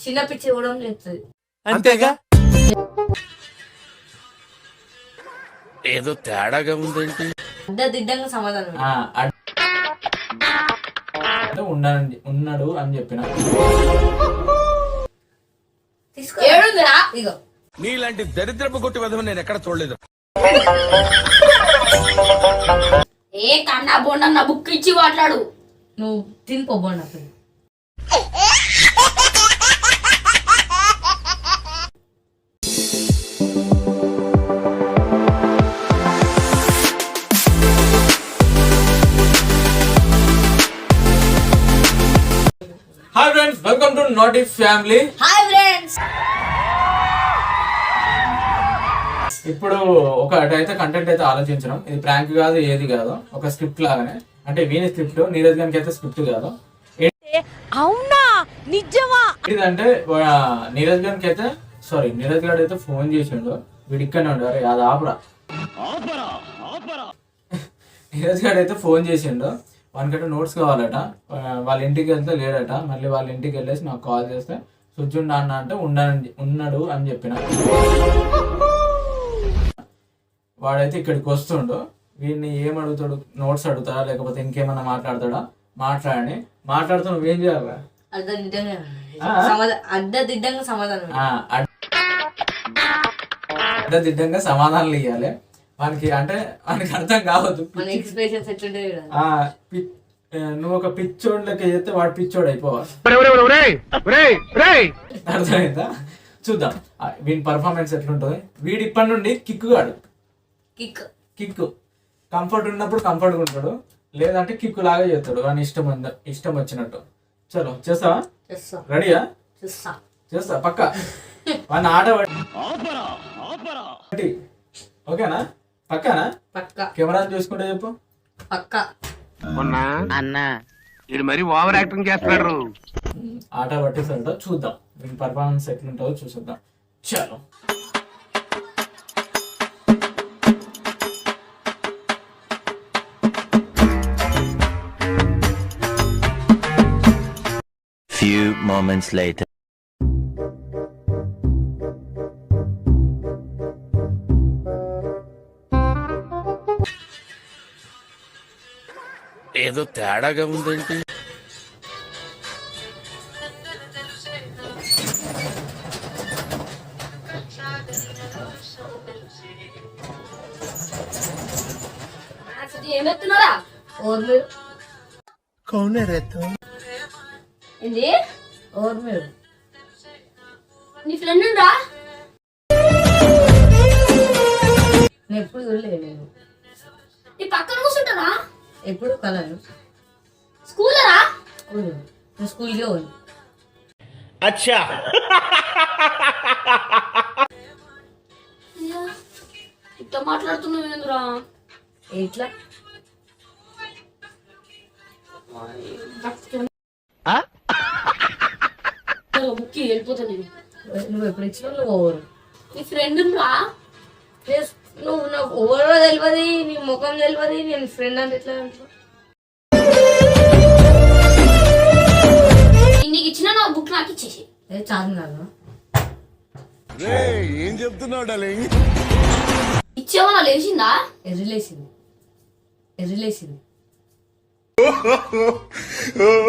చిన్న పిచ్చి కూడా చేస్తుంది అంతేగా? ఏదో తేడాగా ఉందేంటి? అడ్డదిడ్డంగా సమాధానం ఆ, అడ్- అంటే ఉన్నాడు ఉన్నాడు అని చెప్పిన. తీసుకో. ఏడుందిరా? ఇగో. నీలాంటి దరిద్రపు కొట్టి విధం నేను ఎక్కడ చూడలేదు. ఏ కన్నా బోండన్న బుక్ ఇచ్చి మాట్లాడు. నువ్వు తినిపోబోండి అప్పుడు. హాయ్ ఫ్రెండ్స్ వెల్కమ్ టు నాట్ ఇఫ్ ఫ్యామిలీ హాయ్ ఫ్రెండ్స్ ఇప్పుడు ఒకటైతే కంటెంట్ అయితే ఆలోచించడం. ఇది ప్రాంక్ కాదు ఏది కాదు. ఒక స్క్రిప్ట్ లాగానే. అంటే వీని స్క్రిప్ట్ నీరజ్ గారికి అయితే స్క్రిప్ట్ కాదు. అవునా? నిజమా? ఏంటంటే నీరజ్ గారికి అయితే సారీ నీరజ్ గారు అయితే ఫోన్ చేసిండు. వీడు ఇక్కడనే ఉండు అరే అది ఆపరా. నీరజ్ గారు అయితే ఫోన్ చేసిండు. వానికంటే నోట్స్ కావాలట. వాళ్ళ ఇంటికి వెళ్తే లేడట. మళ్ళీ వాళ్ళ ఇంటికి వెళ్ళేసి నాకు కాల్ చేస్తే సుజ్జుండా అన్న అంటే ఉన్నాడు ఉన్నాడు అని చెప్పిన. వాడైతే ఇక్కడికి వస్తుండు. వీడిని ఏం అడుగుతాడు నోట్స్ అడుగుతాడా? లేకపోతే ఇంకేమన్నా మాట్లాడతాడా? మాట్లాడని మాట్లాడుతూ నువ్వేం చేయాలి అడ్డదిడ్డంగా? సమాధానం అడ్డదిడ్డంగా సమాధానాలు ఇవ్వాలి వానికి అంటే వానికి అర్థం కావద్దు. ఎక్స్ప్రెషన్స్ నువ్వు ఒక పిచ్చోడు లెక్క చేస్తే వాడు పిచ్చోడు అయిపోవాలి అర్థమైందా? చూద్దాం. ఆ, వీని పర్ఫార్మెన్స్ ఎట్లుంటుంది? వీడి ఇప్పటి నుండి కిక్ గాడు కిక్ కిక్ కంఫర్ట్ ఉన్నప్పుడు కంఫర్ట్గా ఉంటాడు. లేదంటే కిక్ లాగా చేస్తాడు. వాని ఇష్టం ఉంద- ఇష్టం వచ్చినట్టు. చలో చేస్తావా? చూస్తా. రెడీయా చూస్తా. చేస్తా పక్క. వాడిని ఆట ఓకేనా? పక్కనా? పక్క. కెమెరా చూసుకుంటే చెప్పు. పక్క. అన్నా. ఇది మరి ఓవర్ యాక్టింగ్ చేస్తున్నాడు. ఆట పట్టేసరితో చూద్దాం. వీని పర్ఫార్మెన్స్ ఎట్లుంటుందో చూసేద్దాం. చలో. Few moments later. ఏదో తేడాగా ఉందేంటి ఏంది? నీ ఫ్రెండ్ నేను ఎప్పుడు చూడలేదు నేను. నీ పక్కన కూర్చుంటారా? ఎప్పుడు కలను స్కూల్ నేను స్కూల్కే పోను ఇట్లా మాట్లాడుతున్నావు ఏంద్రా ఎట్లా? బుక్కి వెళ్ళిపోతా నేను. నువ్వు ఎప్పుడు ఇచ్చినా నువ్వు ఓవరు నీ ఫ్రెండ్ రా ప్లస్ నువ్వు నాకు ఓవరో తెలియదు నీ ముఖం తెలియదు నేను ఫ్రెండ్ అంటే ఎట్లా అంటావు? నీకు ఇచ్చిన నా బుక్ నాకు ఇచ్చేసి. ఏ చాలు ఏం చెప్తున్నావు డాలింగ్ ఇచ్చేవా లేచిందా? ఎర్రిలేసింది. ఎర్రిలేసింది.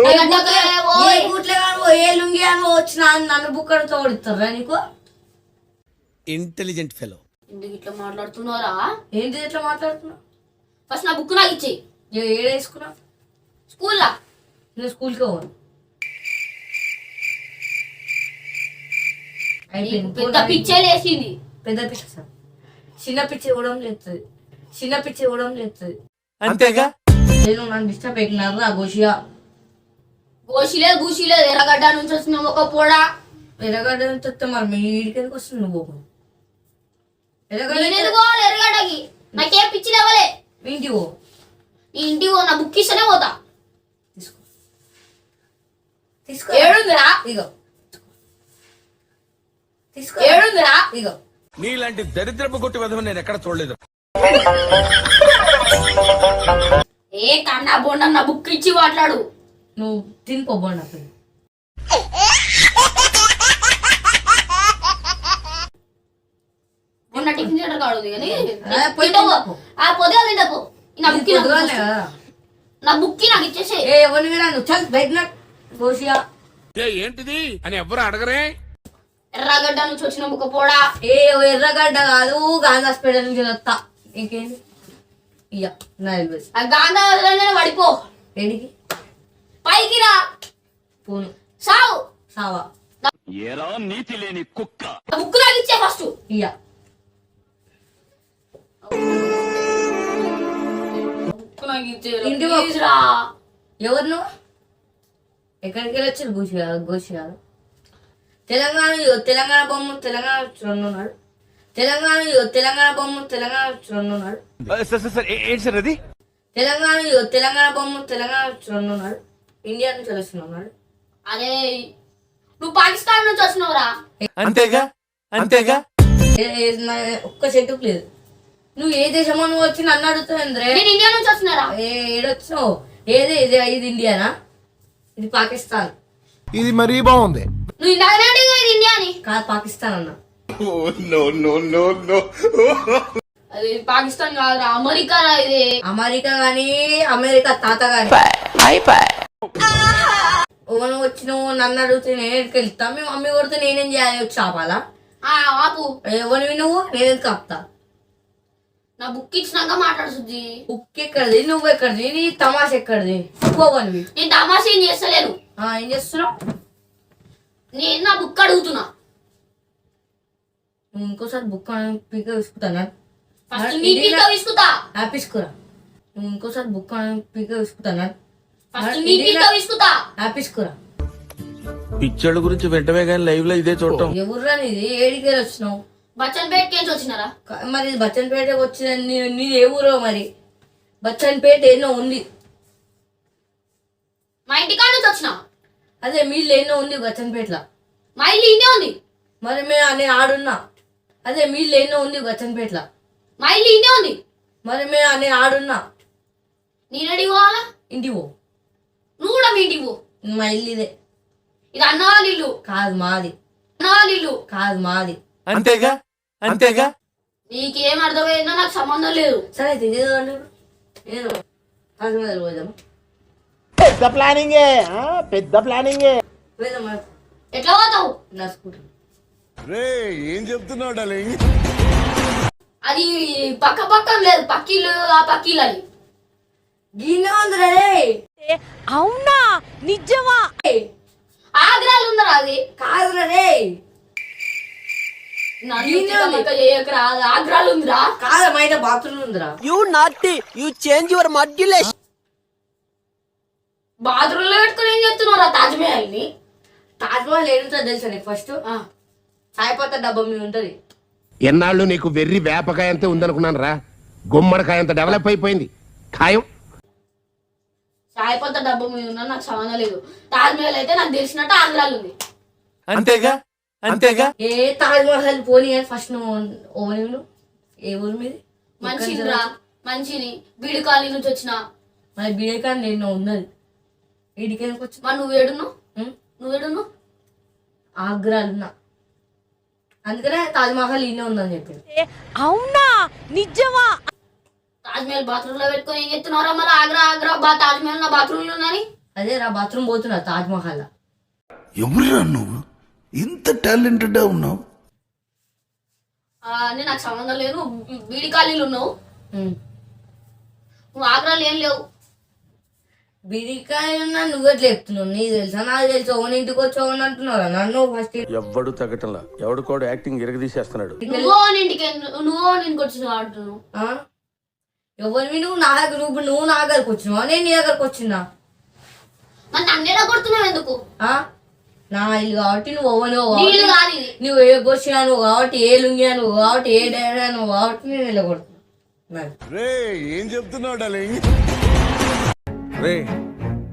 ఏ బూట్లే కానీ ఏ లుంగి అని వచ్చిన నన్ను బుక్కడితో ఓడిస్తారా నీకు? ఇంటెలిజెంట్ ఫెలో ఎందుకు ఇట్లా మాట్లాడుతున్నారా ఏంటి ఎట్లా మాట్లాడుతున్నావు ఫస్ట్ నా బుక్ నాకు ఇచ్చేయి. ఏ- ఏడ వేసుకున్నావు స్కూల్లా? నేను స్కూల్కే పోను. పెద్ద పిచ్చే లేచింది. పెద్ద పిచ్చి సార్. చిన్న పిచ్చి కూడా లేస్తుంది చిన్న పిచ్చి కూడా లేస్తుంది అంతేగా? నేను నన్ను డిస్టర్బ్ పెట్టినారు ఆ గోషియా గోషిలే గూషిలే ఎర్రగడ్డ నుంచి వచ్చిన ఒక పొడా? ఎర్రగడ్డ నుంచి వస్తే మరి మీ ఎందుకు వస్తుంది నువ్వు? ఎర్రగడ్డకి నాకేం పిచ్చి లేవలే. పో. నీ ఇంటికి పో, నా బుక్ ఇస్తేనే పోతా. తీసుకో. తీసుకో. ఏడుందిరా? ఇగో. తీసుకో. ఏడుందిరా? ఇగో. నీలాంటి దరిద్రపు కొట్టి విధం నేను ఎక్కడ చూడలేదు. ఏ కన్నా బోండన్న బుక్ ఇచ్చి మాట్లాడు. నువ్వు తినిపోబోండి అప్పుడు వాటర్ కాడు ఉంది కానీ. ఆ. తింటాపు. ఆ పొద్దుగా తింటాపు నా బుక్కి నా బుక్కి నాకు ఇచ్చేసే. ఏ ఎవరిని కూడా నువ్వు? చల్ బయట ఏ ఏంటిది? అని ఎవ్వరు అడగరే? ఎర్రగడ్డ నుంచి వచ్చిన బుక్క పోడా? ఏ ఎర్రగడ్డ కాదు గాంధీ హాస్పిటల్ నుంచి వస్తా ఇంకేంటి ఇయ్య నా గాంధీ పడిపో ఏడికి పైకి రా. పూను. సావు. సావా. ఏరా నీతి లేని కుక్క నా బుక్ నాకు ఇచ్చే ఫస్ట్ ఇయ్య. ఇంటి ఎవరు నువ్వు? ఎక్కడికి వెళ్ళొచ్చారు గోషి కాదు గోషి కాదు తెలంగాణ తెలంగాణ బొమ్మ తెలంగాణ రెండు ఉన్నాడు తెలంగాణ తెలంగాణ బొమ్మ తెలంగాణ అది? తెలంగాణ తెలంగాణ బొమ్మ తెలంగాణ రెండు ఉన్నాడు ఇండియా నుంచి వస్తున్నాడు. అరే నువ్వు పాకిస్తాన్ నుంచి వచ్చినావురా? అంతేగా? అంతేగా? ఒక్క చెట్టుకు లేదు. నువ్వు ఏ దేశమో నువ్వు వచ్చి నన్ను అడుగుతావు ఇంద్రే. నేను ఇండియా నుంచి వచ్చినారా ఏ ఏడొచ్చినావు? ఏది ఇది ఇది ఇండియానా? ఇది పాకిస్తాన్. ఇది మరీ బాగుంది. నువ్వు ఇందాకనే అడిగా ఇది ఇండియా అని. కాదు పాకిస్తాన్ అన్న. అది పాకిస్తాన్ కాదురా అమెరికా రా ఇది? అమెరికా గాని అమెరికా తాత గాని. ఓను వచ్చినావు నన్ను అడిగితే నేను ఎక్కడికి వెళ్తా? మీ మమ్మీ కొడితే నేనేం చేయాలి? వచ్చి ఆపాలా? ఆ ఆపు. ఎవరివి నువ్వు నేను ఎందుకు ఆపుతా? నా బుక్ ఇచ్చినాక మాట్లాడు సుజ్జి ఉక్కు ఎక్కడిది? నువ్వు ఎక్కడిది? నీ తమాష ఎక్కడిది? పోవనివి నేను తమాషా ఏం చేస్తలేను. ఆ, ఏం చేస్తున్నావు? నేను నా బుక్ అడుగుతున్నా. నువ్వు ఇంకోసారి బుక్ పీక తీసుకుంటాను ఫస్ట్ నీ పీక విసుకుతా ఆపిస్కురా నువ్వు ఇంకోసారి బుక్ పీక తీసుకుంటాను ఫస్ట్ నీ పీక ఆపిస్కురా పిచ్చోళ్ళ గురించి వెంటనే కానీ లైవ్లో ఇదే చూడటం. ఎవర్రా నీది ఏడికి వచ్చినావు బచ్చన్ పేట్ కేంచి వచ్చినారా మరి బచ్చన్పేట వచ్చిన నీ- నీది ఏ ఊరో మరి? బచ్చన్పేట ఎన్నో ఉంది. మా ఇంటికాడ నుంచి వచ్చిన? అదే మీళ్ళు ఎన్నో ఉంది బచ్చన్పేటలో. మా ఇల్లు ఇండే ఉంది? మరి మేము నేను ఆడున్నా. అదే మీళ్ళు ఎన్నో ఉంది బచ్చన్పేటలో. మా ఇల్లు ఇండే ఉంది? మరి మేము నేను ఆడున్నా. నేను అడిగి పోవాలా? ఇంటికి పో. నువ్వు కూడా మీ ఇంటికి పో. మా ఇల్లు ఇదే. ఇది అన్న వాళ్ళ ఇల్లు. కాదు మాది. అన్న వాళ్ళ ఇల్లు. కాదు మాది. అంతేగా? అంతేగా? నీకేం అర్థమైందో నాకు సంబంధం లేదు. సరే. నేను పోదాం పెద్ద ప్లానింగే ఆ? పెద్ద ప్లానింగే. ఎట్లా పోతావు? నా స్కూటర్. రే ఏం చెప్తున్నావు డాలింగ్ అది పక్క పక్కన లేదు పక్కిల్లు ఆ పక్కిల్లు అని గిన్నె ఉందిరా రే. అవునా? నిజమా ఆగ్రాలు ఉందరా అది కాదురా రే నన్ను ఈయనే ఉంది. తిక్కమక్క చేయకురా అది ఆగ్రాలు ఉందిరా. కాదు మా ఇంట్లో బాత్రూమ్ ఉందిరా. You naughty you change your మడ్యులేషన్ బాత్రూమ్లో పెట్టుకుని ఏం ని తాజ్మహల్ ఏడుంటుందో తెలుసా నీకు ఫస్ట్ సాయిపోత డబ్బా మీద ఉంటది. ఎన్నాళ్ళు నీకు వెర్రి వేపకాయ అంతే ఉందనుకున్నాను రా గుమ్మడికాయ అంత డెవలప్ అయిపోయింది. ఖాయం. సాయిపోత డబ్బు మీద ఉన్నా నాకు సంబంధం లేదు. తాజ్మహల్ అయితే నాకు తెలిసినట్టు ఆగ్రాలు ఉంది. అంతేగా? అంతేగా? ఏ తాజ్మహల్ పోనీ అని ఫస్ట్ నువ్వు ఏ ఊరు మీది? మంచిని రా మంచిని బీడి కాలనీ నుంచి వచ్చిన. మరి బీడేకాన్ నేను ఉన్నది. వీడికి వచ్చి? మరి నువ్వు ఏడున్నావు? నువ్వు ఏడున్నావు? ఆగ్రాలున్నా అందుకనే తాజ్మహల్ ఈయనే ఉందని చెప్పింది అవునా? నిజమా? తాజ్మహల్ బాత్రూమ్లో పెట్టుకొని ఏం చెప్తున్నారా మరి? ఆగ్రా ఆగ్రా బా తాజ్మహల్ నా బాత్రూమ్లో ఉందని? అదే రా బాత్రూమ్ పోతున్నా తాజ్మహల్ ఎవరురా నువ్వు? ఇంత టాలెంటెడ్ ఉన్నావు? ఆ, అని నాకు సంబంధం లేదు. నువ్వు బీడి కాలనీలు ఉన్నావు. నువ్వు ఆగ్రాలు ఏం లేవు. బీడికాయ ఉన్నా నువ్వు చెప్తున్నావు నీకు తెలుసా? నాకు తెలుసు. ఓన్ ఇంటికి వచ్చావు అని అంటున్నారా? నన్ను ఫస్ట్ ఎవ్వడు తగ్గటంలా? ఎవడు కూడా యాక్టింగ్ ఇరగదీసేస్తున్నాడు. నువ్వో ఇంటికి నువ్వో ఇంటికి వచ్చిన అంటున్నావు. ఎవరివి నువ్వు నా దగ్గర నువ్వు నా దగ్గరకు వచ్చినావా? నేను నీ దగ్గరకు వచ్చినా మరి నన్నేలా కొడుతున్నావు ఎందుకు? ఆ? నా ఇల్లు కాబట్టి నువ్వు ఓవని నువ్వు ఏ గోషియా నువ్వు కాబట్టి ఏ లుంగియా నువ్వు కాబట్టి ఏ డైరా నువ్వు కాబట్టి నేను రే ఏం రే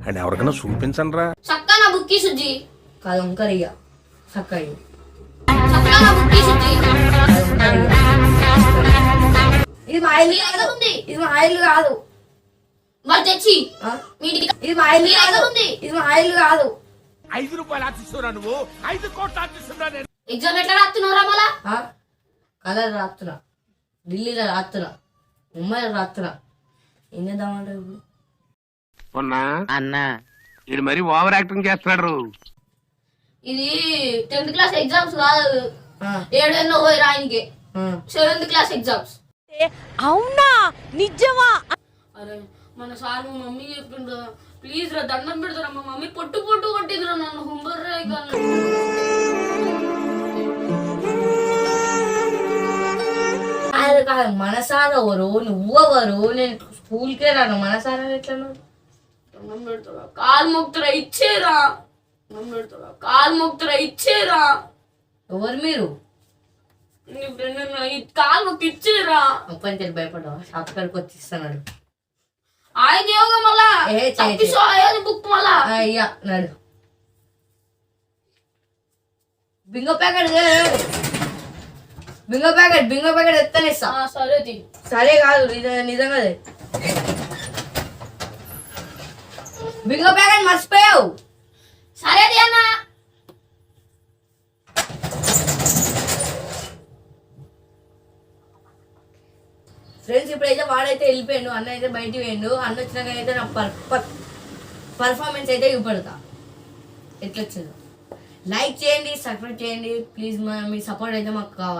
అని ఎవరికైనా చూపించండి రా నా బుక్కి సుజ్జి. కాదు సుజ్జి. ఇది మా ఇల్లు కాదు. ఇది మా ఇల్లు కాదు. మరి తెచ్చి. ఇది మా ఇల్లు కాదు. ఇది మా ఇల్లు కాదు. ఐదు రూపాయలు ఆశిస్తున్నా నువ్వు. ఐదు కోట్లు ఆశిస్తున్నా నేను. ఎగ్జామ్ ఎట్లా రాస్తున్నావురా మళ్ళా? ఆ? కలర్ రాస్తున్నా ఢిల్లీలో రాత్తున్నా. ముంబైలో రాత్తున్నా. ఏం చేద్దామంటారు ఇప్పుడు? ఉన్నా అన్నా. వీడు మరి ఓవర్ యాక్టింగ్ చేస్తున్నాడు. ఇది టెన్త్ క్లాస్ ఎగ్జామ్స్ కాదు. ఏడేళ్ళు పోయి రాయనికి. Seventh class exams. అవునా? నిజమా? అరే మన సార్ మమ్మీ చెప్పిండ్రు ప్లీజ్ రా దండం పెడతారా? మా మమ్మీ పొట్టు పొట్టు కొట్టిందిరా నన్ను. హుంబర్రే కాదు కాదు మనసారా ఎవరు నువ్వెవరు నేను స్కూల్కే రాను. మనసారా ఎట్లా? దండం పెడతారా? కాలు మొక్తురా ఇచ్చేరా. దండం పెడతారా? కాలు మొక్తురా ఇచ్చేరా. ఎవరు మీరు? కాలు మొక్కి ఇచ్చేరా. అప్పని తెలిసి భయపడ్డావా షాప్ కాడికి వచ్చి ఇస్తున్నాడు ఆయన యోగా మళ్ళా. బుక్ మళ్ళా. అయ్యా నడు. Bingo packet. Bingo packet bingo packet ఎత్తనిస్తా ఆ, సరే సరే కాదు నిజ- నిజంగా బింగో ప్యాకెట్ మర్చిపోయావు. సరే అన్నా. ఫ్రెండ్స్ ఇప్పుడైతే వాడైతే వెళ్ళిపోయాడు అన్న అయితే బయటికి పోయిండు అన్న వచ్చినాక అయితే నా పర్ పర్ఫార్మెన్స్ అయితే ఇవ్వబడతా ఎట్లొచ్చిందో. లైక్ చేయండి సబ్స్క్రైబ్ చేయండి ప్లీజ్ మా మీ సపోర్ట్ అయితే మాకు కావాలి.